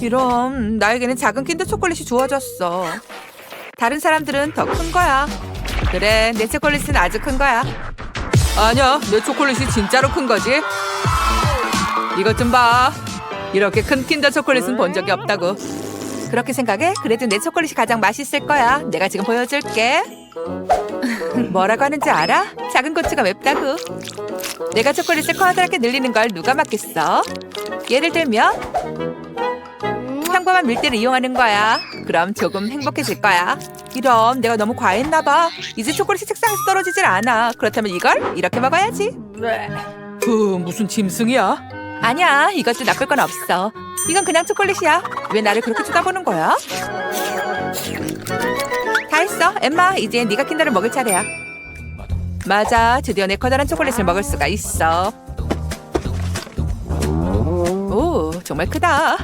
이런 나에게는 작은 킨더 초콜릿이 주어졌어. 다른 사람들은 더 큰 거야. 그래, 내 초콜릿은 아주 큰 거야. 아니야, 내 초콜릿이 진짜로 큰 거지. 이것 좀 봐. 이렇게 큰 킨더 초콜릿은 본 적이 없다고. 그렇게 생각해? 그래도 내 초콜릿이 가장 맛있을 거야. 내가 지금 보여줄게. 뭐라고 하는지 알아? 작은 고추가 맵다고. 내가 초콜릿을 커다랗게 늘리는 걸 누가 막겠어? 예를 들면 평범한 밀대를 이용하는 거야. 그럼 조금 행복해질 거야. 이런 내가 너무 과했나 봐. 이제 초콜릿이 책상에서 떨어지질 않아. 그렇다면 이걸 이렇게 먹어야지. 후 무슨 짐승이야? 아니야 이것도 나쁠 건 없어. 이건 그냥 초콜릿이야. 왜 나를 그렇게 쳐다보는 거야? 다 했어, 엠마. 이제 네가 킨더를 먹을 차례야. 맞아, 드디어 내 커다란 초콜릿을 먹을 수가 있어. 오, 정말 크다.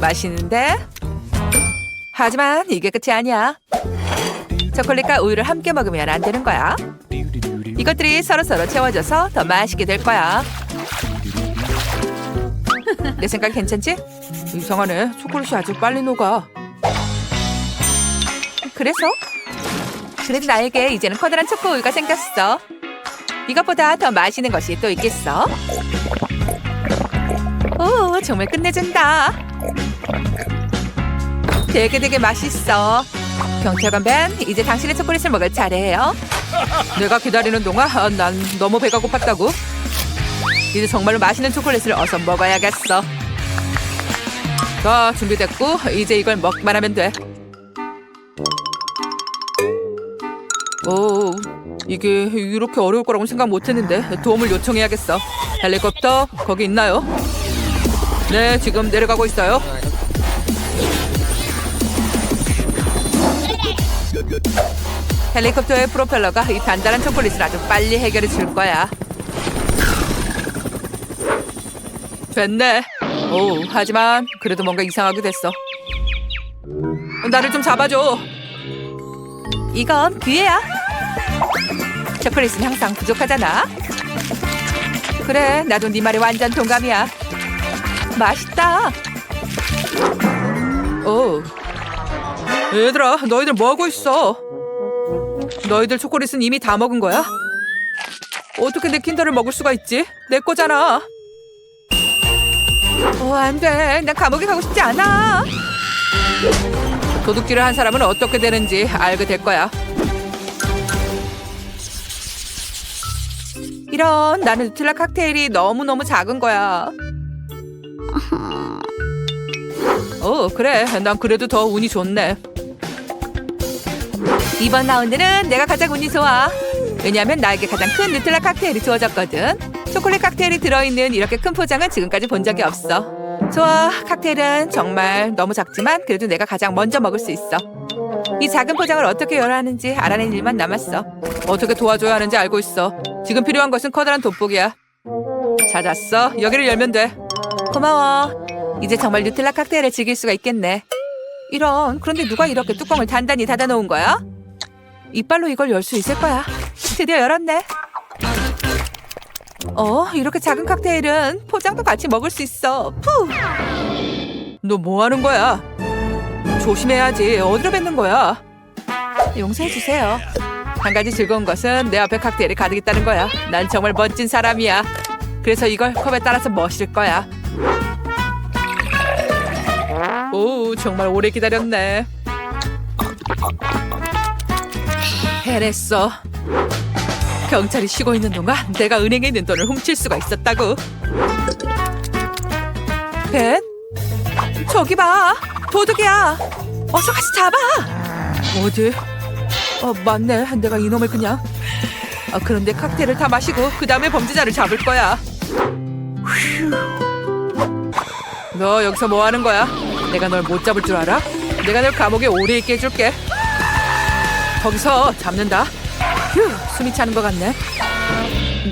맛있는데? 하지만 이게 끝이 아니야. 초콜릿과 우유를 함께 먹으면 안 되는 거야. 이것들이 서로서로 채워져서 더 맛있게 될 거야. 내 생각 괜찮지? 이상하네. 초콜릿이 아주 빨리 녹아. 그래서? 그래도 나에게 이제는 커다란 초코 우유가 생겼어. 이것보다 더 맛있는 것이 또 있겠어? 오, 정말 끝내준다. 되게 되게 맛있어. 경찰관 벤, 이제 당신의 초콜릿을 먹을 차례예요. 내가 기다리는 동안 아, 난 너무 배가 고팠다고. 이제 정말로 맛있는 초콜릿을 어서 먹어야겠어. 자, 준비됐고 이제 이걸 먹기만 하면 돼. 오, 이게 이렇게 어려울 거라고 생각 못했는데 도움을 요청해야겠어. 헬리콥터 거기 있나요? 네, 지금 내려가고 있어요. 헬리콥터의 프로펠러가 이 단단한 초콜릿을 아주 빨리 해결해 줄 거야. 됐네. 오, 하지만 그래도 뭔가 이상하게 됐어. 나를 좀 잡아줘. 이건 기회야. 초콜릿은 항상 부족하잖아. 그래, 나도 네 말에 완전 동감이야. 맛있다. 오. 얘들아, 너희들 뭐 하고 있어? 너희들 초콜릿은 이미 다 먹은 거야? 어떻게 내 킨더를 먹을 수가 있지? 내 거잖아. 어, 안 돼. 난 감옥에 가고 싶지 않아. 도둑질을 한 사람은 어떻게 되는지 알게 될 거야. 이런 나는 누텔라 칵테일이 너무너무 작은 거야. 어, 그래. 난 그래도 더 운이 좋네. 이번 라운드는 내가 가장 운이 좋아. 왜냐하면 나에게 가장 큰 누텔라 칵테일이 주어졌거든. 초콜릿 칵테일이 들어있는 이렇게 큰 포장은 지금까지 본 적이 없어. 좋아, 칵테일은 정말 너무 작지만 그래도 내가 가장 먼저 먹을 수 있어. 이 작은 포장을 어떻게 열어야 하는지 알아낸 일만 남았어. 어떻게 도와줘야 하는지 알고 있어. 지금 필요한 것은 커다란 돋보기야. 찾았어. 여기를 열면 돼. 고마워. 이제 정말 뉴텔라 칵테일을 즐길 수가 있겠네. 이런, 그런데 누가 이렇게 뚜껑을 단단히 닫아놓은 거야? 이빨로 이걸 열 수 있을 거야. 드디어 열었네. 어, 이렇게 작은 칵테일은 포장도 같이 먹을 수 있어. 푸! 너 뭐 하는 거야? 조심해야지. 어디로 뱉는 거야? 용서해 주세요. 한 가지 즐거운 것은 내 앞에 칵테일이 가득 있다는 거야. 난 정말 멋진 사람이야. 그래서 이걸 컵에 따라서 마실 거야. 오, 정말 오래 기다렸네. 해냈어. 경찰이 쉬고 있는 동안 내가 은행에 있는 돈을 훔칠 수가 있었다고. 벤? 저기 봐. 도둑이야. 어서 가서 잡아. 어디? 어, 맞네. 내가 이놈을 그냥. 아, 그런데 칵테일을 다 마시고 그 다음에 범죄자를 잡을 거야. 휴. 너 여기서 뭐 하는 거야? 내가 널 못 잡을 줄 알아? 내가 널 감옥에 오래 있게 해줄게. 거기서 잡는다. 휴, 숨이 차는 것 같네.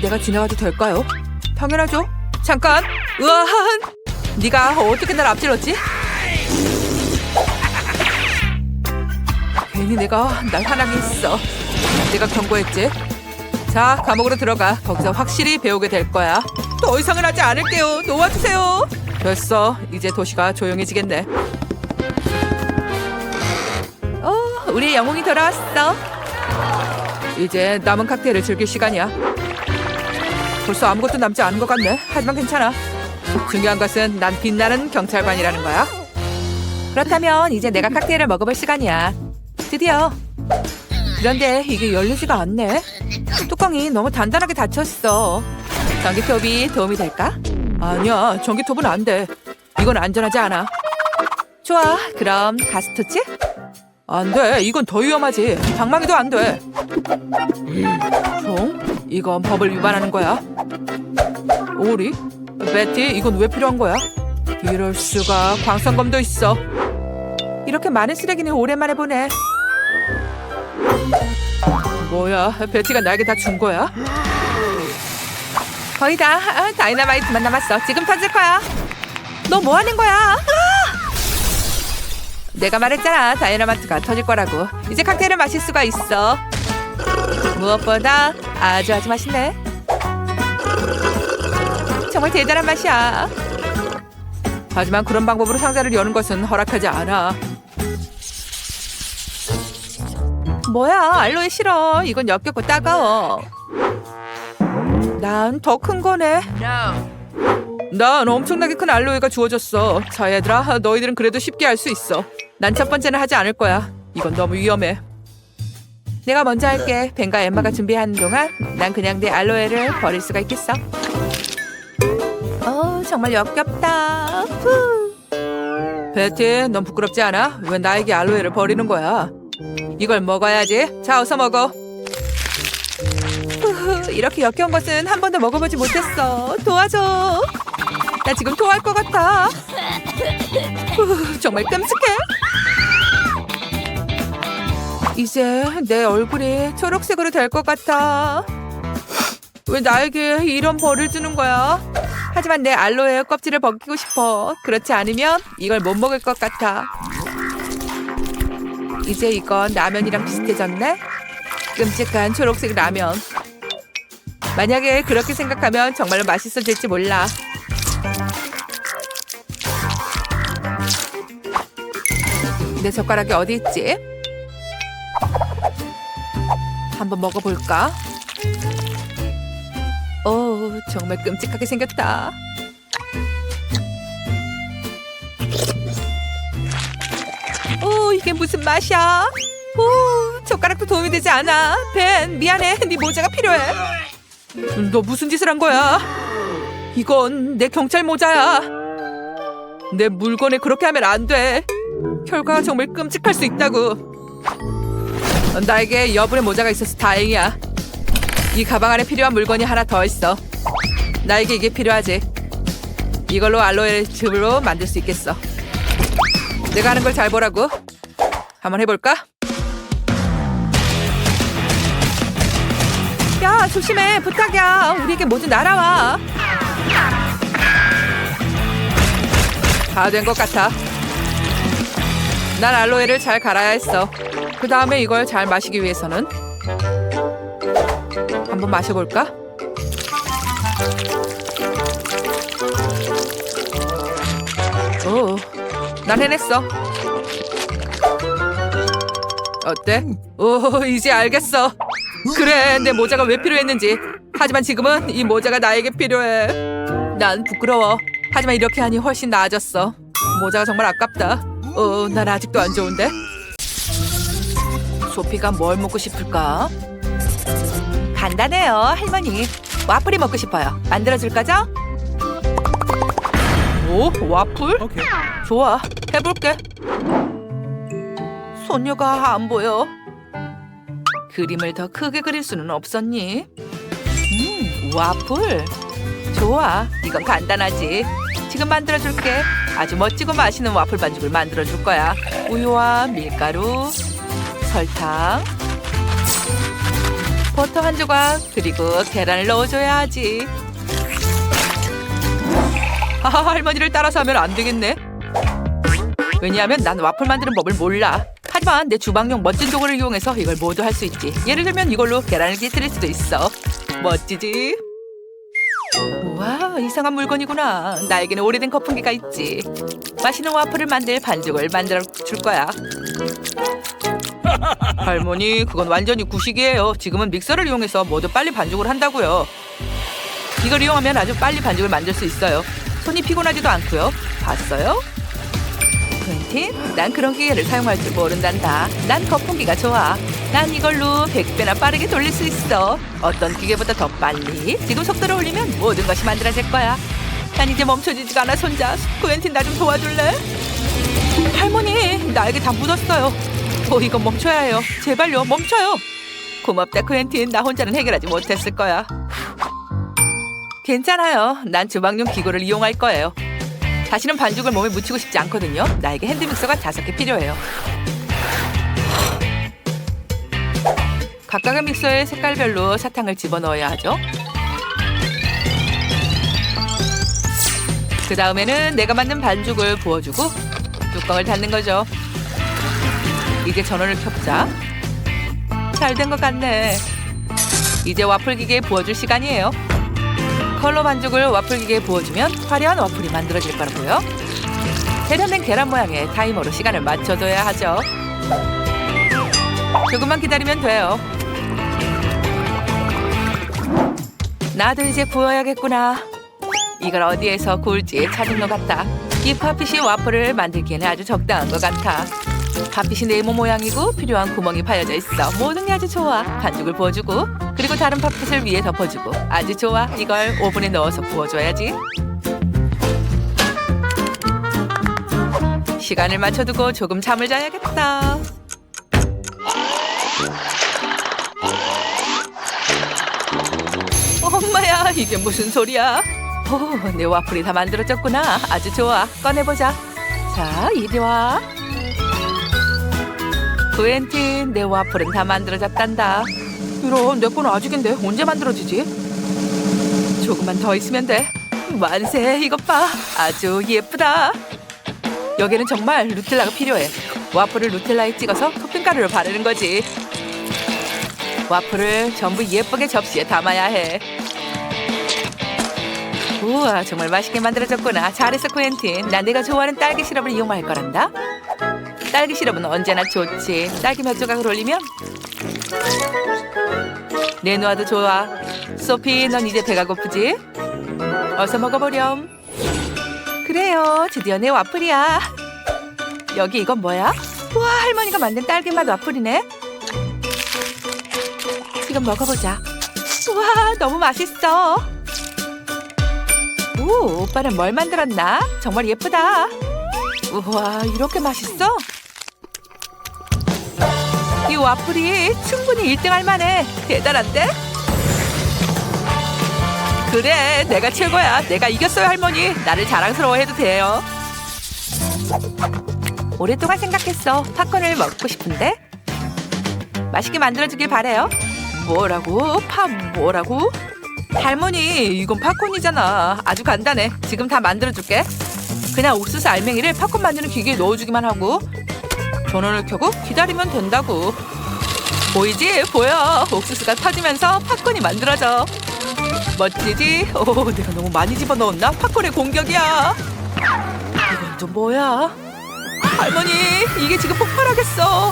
내가 지나가도 될까요? 당연하죠. 잠깐. 으아한. 네가 어떻게 날 앞질렀지? 괜히 내가 날 화나게 했어. 내가 경고했지. 자, 감옥으로 들어가. 거기서 확실히 배우게 될 거야. 더 이상은 하지 않을게요. 놓아주세요. 됐어. 이제 도시가 조용해지겠네. 어, 우리 영웅이 돌아왔어. 이제 남은 칵테일을 즐길 시간이야. 벌써 아무것도 남지 않은 것 같네. 하지만 괜찮아. 중요한 것은 난 빛나는 경찰관이라는 거야. 그렇다면 이제 내가 칵테일을 먹어볼 시간이야. 드디어. 그런데 이게 열리지가 않네. 뚜껑이 너무 단단하게 닫혔어. 전기톱이 도움이 될까? 아니야, 전기톱은 안 돼. 이건 안전하지 않아. 좋아, 그럼 가스토치? 안 돼, 이건 더 위험하지. 방망이도 안 돼. 종? 이건 법을 위반하는 거야. 오리? 베티, 이건 왜 필요한 거야? 이럴 수가, 광선검도 있어. 이렇게 많은 쓰레기는 오랜만에 보네. 뭐야, 베티가 나에게 다 준 거야? 거의 다 아, 다이너마이트만 남았어. 지금 터질 거야. 너 뭐 하는 거야? 아! 내가 말했잖아. 다이너마이트가 터질 거라고. 이제 칵테일을 마실 수가 있어. 무엇보다 아주 아주 맛있네. 정말 대단한 맛이야. 하지만 그런 방법으로 상자를 여는 것은 허락하지 않아. 뭐야, 알로에 싫어. 이건 역겹고 따가워. 난 더 큰 거네. 난 엄청나게 큰 알로에가 주어졌어. 자, 얘들아, 너희들은 그래도 쉽게 할 수 있어. 난 첫 번째는 하지 않을 거야. 이건 너무 위험해. 내가 먼저 할게. 벤과 엠마가 준비하는 동안 난 그냥 내 알로에를 버릴 수가 있겠어. 어, 정말 역겹다. 후. 베티, 넌 부끄럽지 않아? 왜 나에게 알로에를 버리는 거야? 이걸 먹어야지. 자, 어서 먹어. 이렇게 역겨운 것은 한 번도 먹어보지 못했어. 도와줘. 나 지금 토할 것 같아. 후, 정말 끔찍해. 이제 내 얼굴이 초록색으로 될 것 같아. 왜 나에게 이런 벌을 주는 거야? 하지만 내 알로에 껍질을 벗기고 싶어. 그렇지 않으면 이걸 못 먹을 것 같아. 이제 이건 라면이랑 비슷해졌네? 끔찍한 초록색 라면. 만약에 그렇게 생각하면 정말로 맛있어질지 몰라. 내 젓가락이 어디 있지? 한번 먹어볼까? 오, 정말 끔찍하게 생겼다. 오, 이게 무슨 맛이야? 오, 젓가락도 도움이 되지 않아. 벤, 미안해. 네 모자가 필요해. 너 무슨 짓을 한 거야? 이건 내 경찰 모자야. 내 물건에 그렇게 하면 안 돼. 결과가 정말 끔찍할 수 있다고. 나에게 여분의 모자가 있어서 다행이야. 이 가방 안에 필요한 물건이 하나 더 있어. 나에게 이게 필요하지. 이걸로 알로에 즙으로 만들 수 있겠어. 내가 하는 걸 잘 보라고. 한번 해볼까? 야, 조심해. 부탁이야. 우리에게 모두 날아와. 다 된 것 같아. 난 알로에를 잘 갈아야 했어. 그 다음에 이걸 잘 마시기 위해서는 한번 마셔볼까? 오, 난 해냈어. 어때? 오, 이제 알겠어. 그래, 내 모자가 왜 필요했는지. 하지만 지금은 이 모자가 나에게 필요해. 난 부끄러워. 하지만 이렇게 하니 훨씬 나아졌어. 모자가 정말 아깝다. 어, 난 아직도 안 좋은데. 소피가 뭘 먹고 싶을까? 간단해요, 할머니. 와플이 먹고 싶어요. 만들어줄 거죠? 오, 와플? 좋아, 해볼게. 소녀가 안 보여. 그림을 더 크게 그릴 수는 없었니? 음, 와플. 좋아, 이건 간단하지. 지금 만들어줄게. 아주 멋지고 맛있는 와플 반죽을 만들어줄 거야. 우유와 밀가루, 설탕, 버터 한 조각, 그리고 계란을 넣어줘야 하지. 하하, 할머니를 따라서 하면 안 되겠네. 왜냐하면 난 와플 만드는 법을 몰라. 하지만 내 주방용 멋진 도구를 이용해서 이걸 모두 할 수 있지. 예를 들면 이걸로 계란을 깨뜨릴 수도 있어. 멋지지? 우와, 이상한 물건이구나. 나에게는 오래된 거품기가 있지. 맛있는 와플을 만들 반죽을 만들어 줄 거야. 할머니, 그건 완전히 구식이에요. 지금은 믹서를 이용해서 모두 빨리 반죽을 한다고요. 이걸 이용하면 아주 빨리 반죽을 만들 수 있어요. 손이 피곤하지도 않고요. 봤어요? 난 그런 기계를 사용할 줄 모른단다. 난 거품기가 좋아. 난 이걸로 100배나 빠르게 돌릴 수 있어. 어떤 기계보다 더 빨리. 지금 속도를 올리면 모든 것이 만들어질 거야. 난 이제 멈춰지지가 않아, 손자. 퀸틴, 나 좀 도와줄래? 할머니, 나에게 다 묻었어요. 어, 이건 멈춰야 해요. 제발요, 멈춰요. 고맙다, 퀸틴. 나 혼자는 해결하지 못했을 거야. 괜찮아요. 난 주방용 기구를 이용할 거예요. 다시는 반죽을 몸에 묻히고 싶지 않거든요. 나에게 핸드믹서가 다섯 개 필요해요. 각각의 믹서에 색깔별로 사탕을 집어넣어야 하죠. 그 다음에는 내가 만든 반죽을 부어주고 뚜껑을 닫는 거죠. 이제 전원을 켜보자. 잘 된 것 같네. 이제 와플 기계에 부어줄 시간이에요. 컬러 반죽을 와플 기계에 부어주면 화려한 와플이 만들어질 거라고요. 세련된 계란 모양의 타이머로 시간을 맞춰둬야 하죠. 조금만 기다리면 돼요. 나도 이제 구워야겠구나. 이걸 어디에서 구울지 찾은 것 같다. 이 팥빛이 와플을 만들기에는 아주 적당한 것 같아. 팥빛이 네모 모양이고 필요한 구멍이 파여져 있어. 모든 게 아주 좋아. 반죽을 부어주고 그리고 다른 팥빛을 위에 덮어주고 아주 좋아. 이걸 오븐에 넣어서 구워줘야지. 시간을 맞춰두고 조금 잠을 자야겠다. 엄마야, 이게 무슨 소리야? 오, 내 와플이 다 만들어졌구나. 아주 좋아. 꺼내보자. 자, 이리 와. 구엔틴, 내 와플은 다 만들어졌단다. 이런, 내 거는 아직인데 언제 만들어지지? 조금만 더 있으면 돼. 만세, 이것 봐. 아주 예쁘다. 여기는 정말 누텔라가 필요해. 와플을 누텔라에 찍어서 토핑 가루를 바르는 거지. 와플을 전부 예쁘게 접시에 담아야 해. 우와 정말 맛있게 만들어졌구나 잘했어 쿠엔틴 난 내가 좋아하는 딸기 시럽을 이용할 거란다 딸기 시럽은 언제나 좋지 딸기 몇 조각을 올리면 내놓아도 좋아 소피 넌 이제 배가 고프지? 어서 먹어보렴 그래요 드디어 내 와플이야 여기 이건 뭐야? 우와 할머니가 만든 딸기맛 와플이네 지금 먹어보자 우와 너무 맛있어 오, 오빠는 뭘 만들었나? 정말 예쁘다. 우와, 이렇게 맛있어? 이 와플이 충분히 1등 할 만해. 대단한데? 그래, 내가 최고야. 내가 이겼어요, 할머니. 나를 자랑스러워해도 돼요. 오랫동안 생각했어. 팝콘을 먹고 싶은데? 맛있게 만들어주길 바래요. 뭐라고? 팝 뭐라고? 할머니 이건 팝콘이잖아 아주 간단해 지금 다 만들어줄게 그냥 옥수수 알맹이를 팝콘 만드는 기계에 넣어주기만 하고 전원을 켜고 기다리면 된다고 보이지? 보여 옥수수가 터지면서 팝콘이 만들어져 멋지지? 오 내가 너무 많이 집어넣었나? 팝콘의 공격이야 이건 또 뭐야? 할머니 이게 지금 폭발하겠어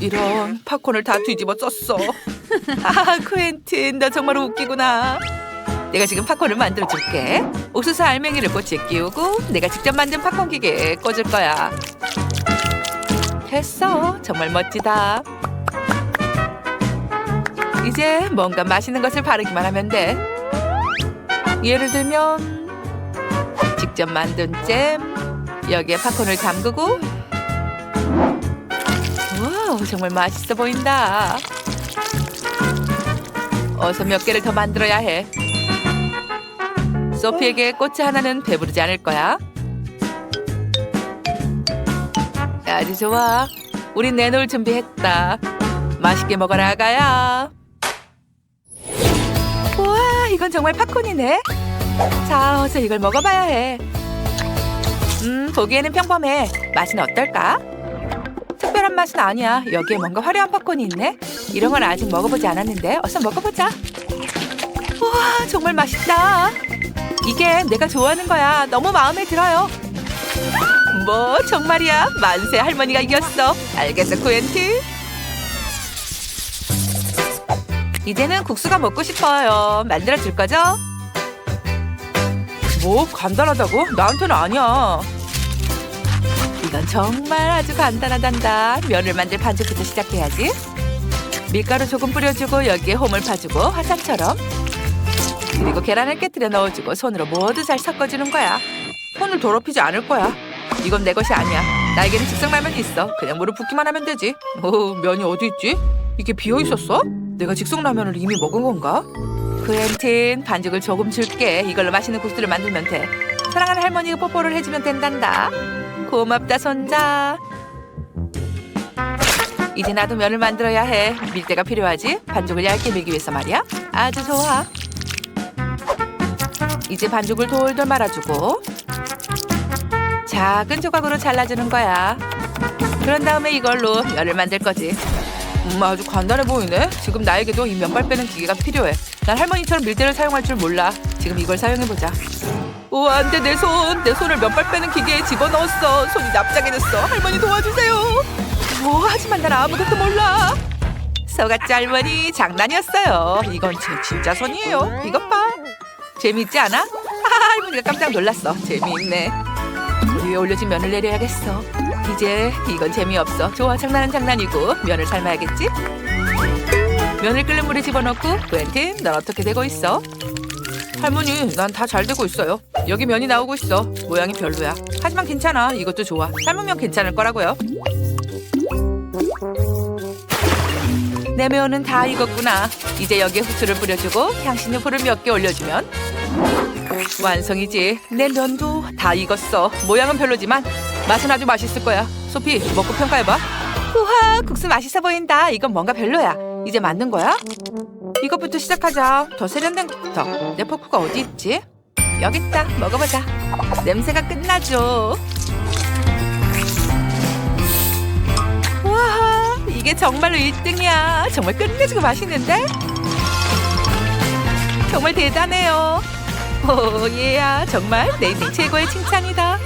이런 팝콘을 다 뒤집어 썼어 아, 쿠엔틴, 너 정말 웃기구나. 내가 지금 팝콘을 만들어 줄게. 옥수수 알맹이를 꽃에 끼우고 내가 직접 만든 팝콘 기계에 꽂을 거야. 됐어. 정말 멋지다. 이제 뭔가 맛있는 것을 바르기만 하면 돼. 예를 들면 직접 만든 잼 여기에 팝콘을 담그고 와우 정말 맛있어 보인다. 어서 몇 개를 더 만들어야 해. 소피에게 꽃이 하나는 배부르지 않을 거야. 아주 좋아. 우린 내놓을 준비했다. 맛있게 먹어라, 아가야. 우와, 이건 정말 팝콘이네. 자, 어서 이걸 먹어봐야 해. 음, 보기에는 평범해. 맛은 어떨까? 특별한 맛은 아니야. 여기에 뭔가 화려한 팝콘이 있네. 이런 건 아직 먹어보지 않았는데 어서 먹어보자. 우와 정말 맛있다. 이게 내가 좋아하는 거야. 너무 마음에 들어요. 뭐 정말이야. 만세 할머니가 이겼어. 알겠어 쿠엔틴. 이제는 국수가 먹고 싶어요. 만들어 줄 거죠? 뭐 간단하다고? 나한테는 아니야. 이건 정말 아주 간단하단다. 면을 만들 반죽부터 시작해야지. 밀가루 조금 뿌려주고 여기에 홈을 파주고 화상처럼. 그리고 계란을 깨뜨려 넣어주고 손으로 모두 잘 섞어주는 거야. 손을 더럽히지 않을 거야. 이건 내 것이 아니야. 나에게는 즉석라면이 있어. 그냥 물을 붓기만 하면 되지. 오, 면이 어디 있지? 이게 비어 있었어? 내가 즉석라면을 이미 먹은 건가? 쿠엔틴, 반죽을 조금 줄게. 이걸로 맛있는 국수를 만들면 돼. 사랑하는 할머니가 뽀뽀를 해주면 된단다. 고맙다, 손자. 이제 나도 면을 만들어야 해. 밀대가 필요하지? 반죽을 얇게 밀기 위해서 말이야. 아주 좋아. 이제 반죽을 돌돌 말아주고 작은 조각으로 잘라주는 거야. 그런 다음에 이걸로 면을 만들 거지. 음, 아주 간단해 보이네. 지금 나에게도 이 면발 빼는 기계가 필요해. 난 할머니처럼 밀대를 사용할 줄 몰라. 지금 이걸 사용해보자. 오, 안 돼, 내 손. 내 손을 면발 빼는 기계에 집어넣었어. 손이 납작해 됐어. 할머니 도와주세요. 뭐, 하지만 난 아무것도 몰라. 서갓지 할머니, 장난이었어요. 이건 제 진짜 손이에요. 이것 봐. 재미있지 않아? 하하, 할머니가 깜짝 놀랐어. 재미있네. 위에 올려진 면을 내려야겠어. 이제 이건 재미없어. 좋아, 장난은 장난이고 면을 삶아야겠지? 면을 끓는 물에 집어넣고 웬틴, 넌 어떻게 되고 있어? 할머니, 난 다 잘 되고 있어요. 여기 면이 나오고 있어. 모양이 별로야. 하지만 괜찮아. 이것도 좋아. 삶으면 괜찮을 거라고요. 내 면은 다 익었구나. 이제 여기에 후추를 뿌려주고 향신료 불을 몇 개 올려주면 완성이지. 내 면도 다 익었어. 모양은 별로지만 맛은 아주 맛있을 거야. 소피, 먹고 평가해봐. 우와, 국수 맛있어 보인다. 이건 뭔가 별로야. 이제 만든 거야? 이것부터 시작하자. 더 세련된 것부터. 내 포크가 어디 있지? 여기 있다. 먹어보자. 냄새가 끝나죠. 와, 이게 정말로 1등이야. 정말 끝내주고 맛있는데? 정말 대단해요. 오, 얘야. 정말 내 인생 최고의 칭찬이다.